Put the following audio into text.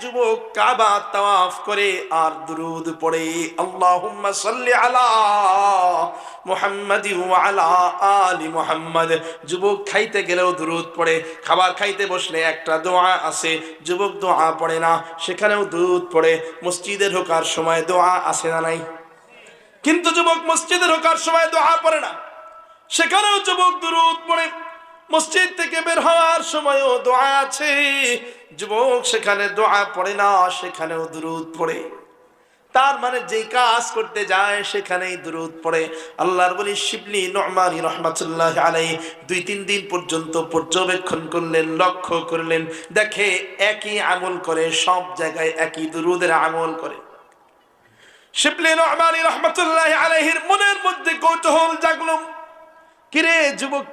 যুবক যুবক খাইতে গেলেও দুরুদ পড়ে। খাবার খাইতে বসলে একটা দোয়া আছে। যুবক দোয়া পড়ে না, সেখানেও দুরুদ পড়ে। মসজিদে ঢোকার সময় দোয়া আছে না নাই? কিন্তু যুবক মসজিদে ঢোকার সময় দোয়া পড়ে না। সেখানেও যুবক দুরুদ মসজিদ থেকে বের হওয়ার সময়ও দোয়া আছে। যুবক, সেখানে দোয়া পড়ে না, সেখানেও দুরুদ পড়ে। তার মানে যে কাজ করতে যায়, সেখানেই দুরুদ পড়ে। আল্লাহর বলি শিবলি নমানি রহমাতুল্লাহ আলাই দুই তিন দিন পর্যন্ত পর্যবেক্ষণ করলেন, লক্ষ্য করলেন। দেখে একই আমল করে, সব জায়গায় একই দুরুদের আমল করে। শিবলি নমানি রহমাতুল্লাহ আলাইহির মনের মধ্যে কৌতূহল জাগলো। কিরে যুবক